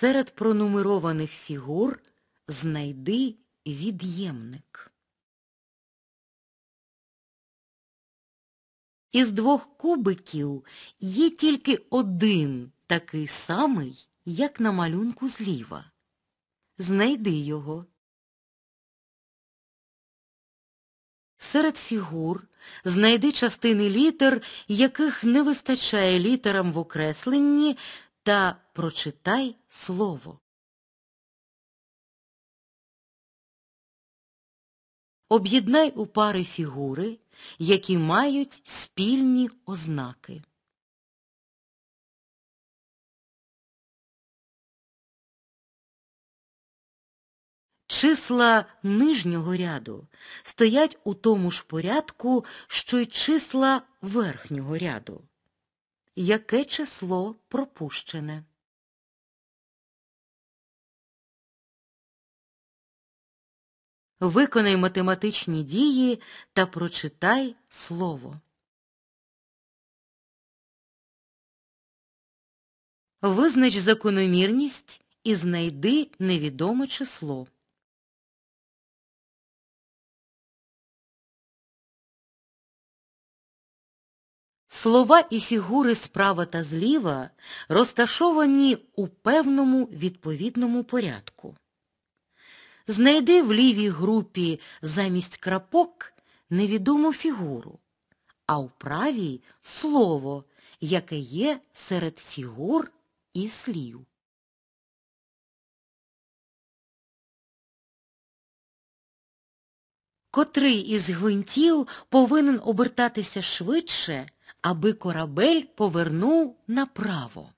Серед пронумерованих фігур знайди від'ємник. Із двох кубиків є тільки один такий самий, як на малюнку зліва. Знайди його. Серед фігур знайди частини літер, яких не вистачає літерам в окресленні, та прочитай слово. Об'єднай у пари фігури, які мають спільні ознаки. Числа нижнього ряду стоять у тому ж порядку, що й числа верхнього ряду. Яке число пропущене? Виконай математичні дії та прочитай слово. Визнач закономірність і знайди невідоме число. Слова і фігури справа та зліва розташовані у певному відповідному порядку. Знайди в лівій групі замість крапок невідому фігуру, а в правій слово, яке є серед фігур і слів. Котрий із гвинтів повинен обертатися швидше, аби корабель повернув направо?